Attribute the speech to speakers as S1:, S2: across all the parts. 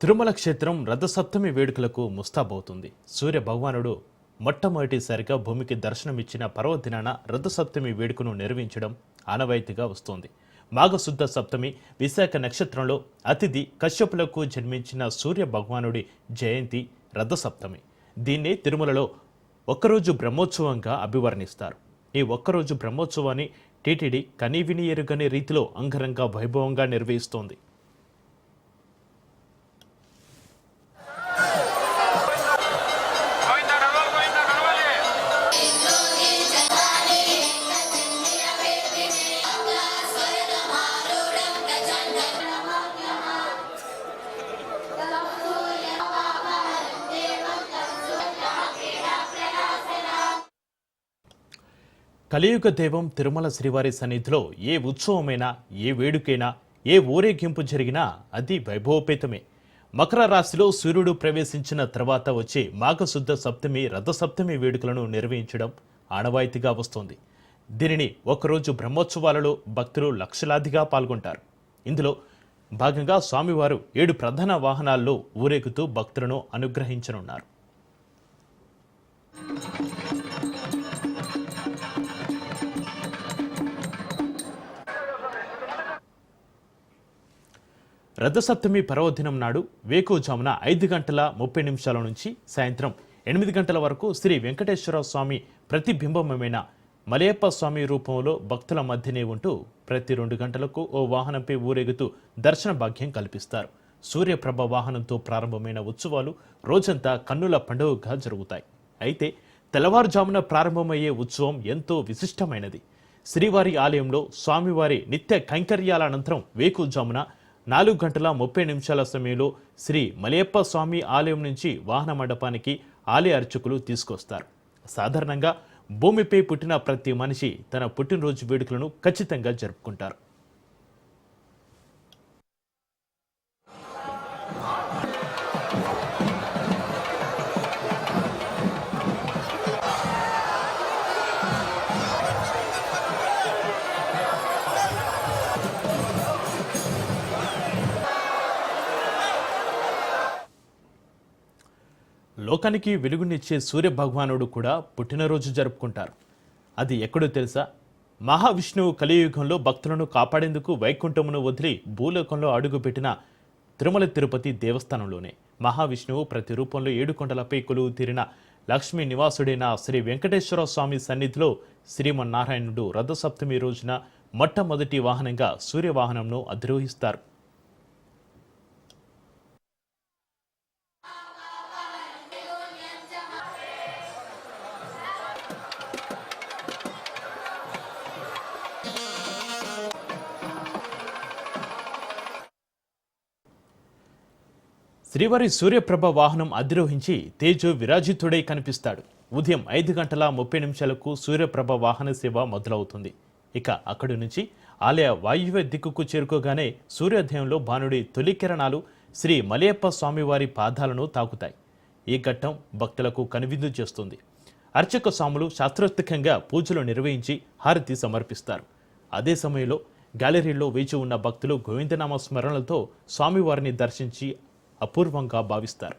S1: తిరుమల క్షేత్రం రథసప్తమి వేడుకలకు ముస్తాబవుతుంది. సూర్య భగవానుడు మొట్టమొదటిసారిగా భూమికి దర్శనమిచ్చిన పర్వదినాన రథసప్తమి వేడుకను నిర్వహించడం ఆనవాయితీగా వస్తోంది. మాఘశుద్ధ సప్తమి విశాఖ నక్షత్రంలో అతిథి కశ్యపులకు జన్మించిన సూర్య భగవానుడి జయంతి రథసప్తమి. దీన్నే తిరుమలలో ఒక్కరోజు బ్రహ్మోత్సవంగా అభివర్ణిస్తారు. ఈ ఒక్కరోజు బ్రహ్మోత్సవాన్ని టీటీడీ కనీవిని ఎరుగని రీతిలో అంగరంగ వైభవంగా నిర్వహిస్తోంది. కలియుగ దైవం తిరుమల శ్రీవారి సన్నిధిలో ఏ ఉత్సవమైనా ఏ వేడుకైనా ఏ ఊరేగింపు జరిగినా అది వైభవపేతమే. మకర రాశిలో సూర్యుడు ప్రవేశించిన తర్వాత వచ్చే మాఘశుద్ధ సప్తమి రథసప్తమి వేడుకలను నిర్వహించడం ఆనవాయితీగా వస్తోంది. దీనిని ఒకరోజు బ్రహ్మోత్సవాలలో భక్తులు లక్షలాదిగా పాల్గొంటారు. ఇందులో భాగంగా స్వామివారు ఏడు ప్రధాన వాహనాల్లో ఊరేగుతూ భక్తులను అనుగ్రహించనున్నారు. రథసప్తమి పర్వదినం నాడు వేకువజామున ఐదు గంటల ముప్పై నిమిషాల నుంచి సాయంత్రం ఎనిమిది గంటల వరకు శ్రీ వెంకటేశ్వర స్వామి ప్రతిబింబమైన మలయప్ప స్వామి రూపంలో భక్తుల మధ్యనే ఉంటూ ప్రతి రెండు గంటలకు ఓ వాహనంపై ఊరేగుతూ దర్శన భాగ్యం కల్పిస్తారు. సూర్యప్రభ వాహనంతో ప్రారంభమైన ఉత్సవాలు రోజంతా కన్నుల పండుగగా జరుగుతాయి. అయితే తెల్లవారుజామున ప్రారంభమయ్యే ఉత్సవం ఎంతో విశిష్టమైనది. శ్రీవారి ఆలయంలో స్వామివారి నిత్య కైంకర్యాల అనంతరం వేకుజామున నాలుగు గంటల ముప్పై నిమిషాల సమయంలో శ్రీ మలయప్ప స్వామి ఆలయం నుంచి వాహన మండపానికి ఆలయ అర్చకులు తీసుకొస్తారు. సాధారణంగా భూమిపై పుట్టిన ప్రతి మనిషి తన పుట్టినరోజు వేడుకలను ఖచ్చితంగా జరుపుకుంటారు. లోకానికి వెలుగునిచ్చే సూర్య భగవానుడు కూడా పుట్టినరోజు జరుపుకుంటారు. అది ఎక్కడో తెలుసా? మహావిష్ణువు కలియుగంలో భక్తులను కాపాడేందుకు వైకుంఠమును వదిలి భూలోకంలో అడుగుపెట్టిన తిరుమల తిరుపతి దేవస్థానంలోనే మహావిష్ణువు ప్రతి రూపంలో ఏడు కొండలపై కొలువు తీరిన లక్ష్మీ నివాసుడైన శ్రీ వెంకటేశ్వర స్వామి సన్నిధిలో శ్రీమన్నారాయణుడు రథసప్తమి రోజున మొట్టమొదటి వాహనంగా సూర్యవాహనంను అధిరోహిస్తారు. శ్రీవారి సూర్యప్రభ వాహనం అధిరోహించి తేజో విరాజితుడై కనిపిస్తాడు. ఉదయం ఐదు గంటల ముప్పై నిమిషాలకు సూర్యప్రభ వాహన సేవ మొదలవుతుంది. ఇక అక్కడి నుంచి ఆలయ వాయువ్య దిక్కుకు చేరుకోగానే సూర్యోదయంలో భానుడి తొలి కిరణాలు శ్రీ మలయప్ప స్వామివారి పాదాలను తాకుతాయి. ఈ ఘట్టం భక్తులకు కనువిందు చేస్తుంది. అర్చక స్వాములు శాస్త్రోత్కంగా పూజలు నిర్వహించి హారతి సమర్పిస్తారు. అదే సమయంలో గ్యాలరీలో వేచి ఉన్న భక్తులు గోవిందనామ స్మరణలతో స్వామివారిని దర్శించి అపూర్వంగా భావిస్తారు.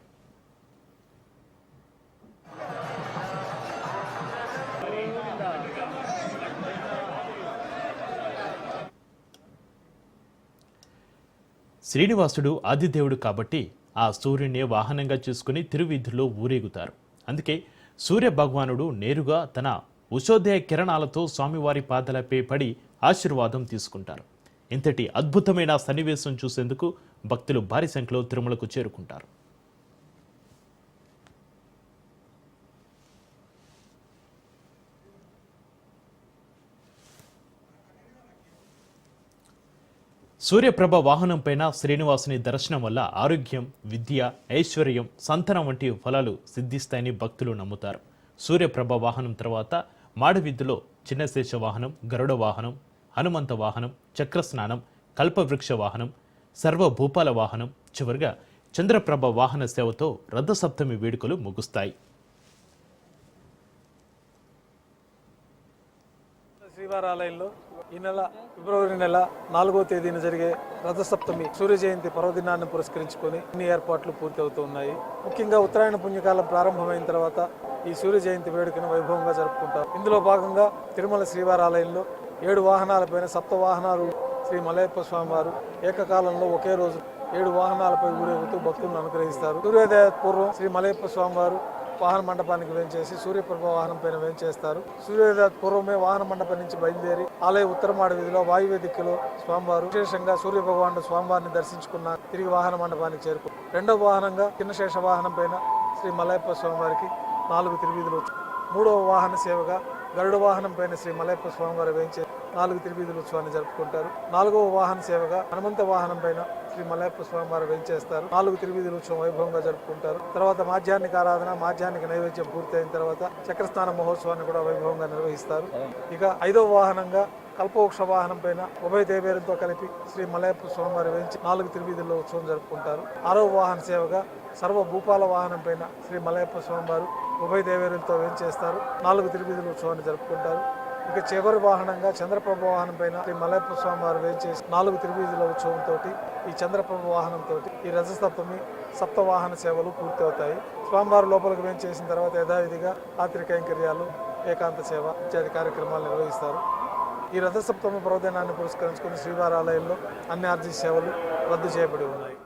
S1: శ్రీనివాసుడు ఆదిదేవుడు కాబట్టి ఆ సూర్యుని వాహనంగా చేసుకుని తిరువీధుల్లో ఊరేగుతారు. అందుకే సూర్య భగవానుడు నేరుగా తన ఉషోదయ కిరణాలతో స్వామివారి పాదలపై పడి ఆశీర్వాదం తీసుకుంటారు. ఇంతటి అద్భుతమైన సన్నివేశం చూసేందుకు భక్తులు భారీ సంఖ్యలో తిరుమలకు చేరుకుంటారు. సూర్యప్రభ వాహనం పైన శ్రీనివాసుని దర్శనం వల్ల ఆరోగ్యం విద్య ఐశ్వర్యం సంతానం వంటి ఫలాలు సిద్ధిస్తాయని భక్తులు నమ్ముతారు. సూర్యప్రభ వాహనం తర్వాత మాడవీధిలో చిన్నశేష వాహనం గరుడ వాహనం హనుమంత వాహనం చక్రస్నానం కల్పవృక్ష వాహనం సర్వభూపాల వాహనం చివరిగా చంద్రప్రభ వాహన సేవతో రథసప్తమి వేడుకలు ముగుస్తాయి.
S2: శ్రీవారాలయంలో
S3: ఈ నెల ఫిబ్రవరి నెల నాలుగో తేదీన జరిగే రథసప్తమి సూర్య జయంతి పర్వదినాన్ని పురస్కరించుకొని అన్ని ఏర్పాట్లు పూర్తి అవుతున్నాయి ముఖ్యంగా ఉత్తరాయణ పుణ్యకాలం ప్రారంభమైన తర్వాత ఈ సూర్య జయంతి వేడుకను వైభవంగా జరుపుకుంటారు. ఇందులో భాగంగా తిరుమల శ్రీవారాలయంలో ఏడు వాహనాలపైన సప్త వాహనాలు శ్రీ మలయప్ప స్వామివారు ఏకకాలంలో ఒకే రోజు ఏడు వాహనాలపై ఊరేగుతూ భక్తులను అనుగ్రహిస్తారు. సూర్యోదయ పూర్వం శ్రీ మలయప్ప స్వామివారు వాహన మండపానికి వేంచేసి సూర్యప్రభ వాహనం పైన వేంచేస్తారు. సూర్యోదయ పూర్వమే వాహన మండపం నుంచి బయలుదేరి ఆలయ ఉత్తరమాడ వీధిలో వాయువేదికలో స్వామివారు విశేషంగా సూర్య భగవానుడు స్వామివారిని దర్శించుకున్న తిరిగి వాహన మండపానికి చేరుకు రెండవ వాహనంగా చిన్నశేష వాహనం పైన శ్రీ మలయప్ప స్వామివారికి నాలుగు తిరువీధులు మూడవ వాహన సేవగా గరుడ వాహనం పైన శ్రీ మలయప్ప స్వామివారి వేయించే నాలుగు తిరువీధుల ఉత్సవాన్ని జరుపుకుంటారు. నాలుగవ వాహన సేవగా హనుమంత వాహనం పైన శ్రీ మలయప్ప స్వామివారు వెంచేస్తారు నాలుగు తిరువీధుల ఉత్సవం వైభవంగా జరుపుకుంటారు. తర్వాత మాధ్యాహ్నిక ఆరాధన మాధ్యాహ్నిక నైవేద్యం పూర్తయిన తర్వాత చక్రస్నాన మహోత్సవాన్ని కూడా వైభవంగా నిర్వహిస్తారు. ఇక ఐదవ వాహనంగా కల్పవృక్ష వాహనం పైన ఉభయ దేవేరులతో కలిపి శ్రీ మలయప్ప స్వామివారి వేయించి నాలుగు తిరువీధుల్లో ఉత్సవం జరుపుకుంటారు. ఆరవ వాహన సేవగా సర్వ భూపాల వాహనం పైన శ్రీ మలయప్ప స్వామివారు ఉభయ దేవేరులతో వేయించేస్తారు నాలుగు తిరువీధుల ఉత్సవాన్ని జరుపుకుంటారు. ఇక చివరి వాహనంగా చంద్రప్రభ వాహనం పైన శ్రీ మలయప్ప స్వామివారు వేంచేసి నాలుగు తిరువీధుల ఉత్సవంతో ఈ చంద్రప్రభ వాహనంతో ఈ రజసప్తమి సప్త వాహన సేవలు పూర్తవుతాయి. స్వామివారు లోపలికి వేంచేసిన తర్వాత యథావిధిగా రాత్రి కైంకర్యాలు ఏకాంత సేవ ఇత్యాది కార్యక్రమాలు నిర్వహిస్తారు. ఈ రథసప్తమి పర్వదినాన్ని పురస్కరించుకుని శ్రీవారి ఆలయంలో అన్ని ఆర్జీ సేవలు రద్దు చేయబడి ఉన్నాయి.